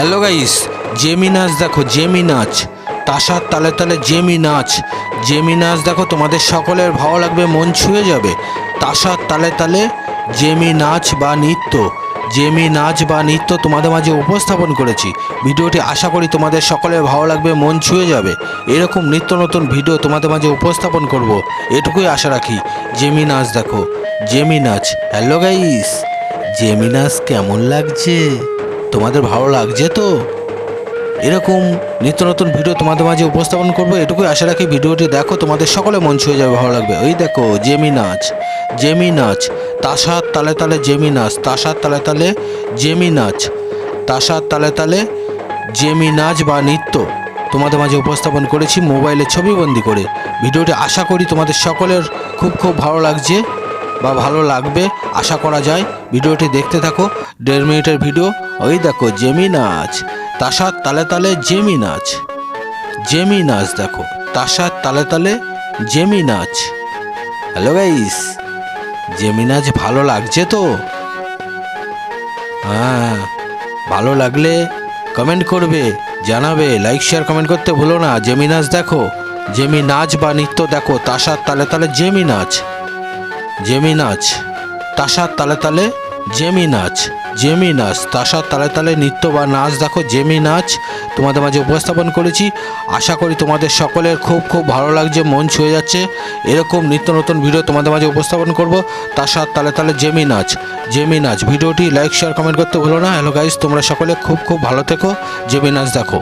Hello guys Jamie নাচ দেখো Jamie নাচ তাসার তালে তালে জেমি নাচ জেমি নাচ দেখো, তোমাদের সকলের ভালো লাগবে, মন ছুঁয়ে যাবে। তাসার তালে তালে জেমি নাচ বা নৃত্য। জেমি নাচ বা নৃত্য তোমাদের মাঝে উপস্থাপন করেছি। ভিডিওটি আশা করি তোমাদের সকলের ভালো লাগবে, মন ছুঁয়ে যাবে। এরকম নিত্য নতুন ভিডিও তোমাদের মাঝে উপস্থাপন করব। এটুকুই আশা রাখি। জেমি নাচ দেখো। জেমি নাচ হ্যালো গাইস জেমি নাচ কেমন লাগছে? তোমাদের ভালো লাগছে তো? এরকম নিত্য নতুন ভিডিও তোমাদের মাঝে উপস্থাপন করব, এটুকুই আশা রাখি ভিডিওটি দেখো, তোমাদের সকলে মন ছুঁয়ে যাবে, ভালো লাগবে। ওই দেখো, জেমি নাচ জেমি নাচ, তাসার তালে তালে জেমি নাচ, তাসার তালে তালে জেমি নাচ, তাসার তালে তালে জেমি নাচ বা নৃত্য তোমাদের মাঝে উপস্থাপন করেছি মোবাইলে ছবিবন্দি করে। ভিডিওটি আশা করি তোমাদের সকলের খুব খুব ভালো লাগছে। বা ভালো লাগবে, আশা করা যায়। ভিডিওটি দেখতে থাকো। দেড় মিনিটের ভিডিও। ওই দেখো জেমি নাচ তাসার তালে তালে জেমি নাচ জেমি নাচ দেখো। তাসার তালে তালে জেমি নাচ হ্যালো গাইস জেমি নাচ ভালো লাগছে তো? হ্যাঁ ভালো লাগলে কমেন্ট করবে, জানাবে। লাইক, শেয়ার, কমেন্ট করতে ভুলো না। জেমি নাচ দেখো। জেমি নাচ বা নৃত্য দেখো। তাসার তালে তালে জেমি নাচ জেমি নাচ তাসার তালে তালে জেমি নাচ জেমি নাচ তাসার তালে তালে নৃত্য বা নাচ দেখো জেমি নাচ তোমাদের মাঝে উপস্থাপন করেছি। আশা করি তোমাদের সকলের খুব খুব ভালো লাগছে, মন ছুঁয়ে যাচ্ছে। এরকম নিত্য নতুন ভিডিও তোমাদের মাঝে উপস্থাপন করব। তাসার তালে তালে জেমি নাচ জেমি নাচ ভিডিওটি লাইক শেয়ার কমেন্ট করতে ভুলো না। হ্যালো গাইস তোমরা সকলে খুব খুব ভালো থেকো। জেমি নাচ দেখো।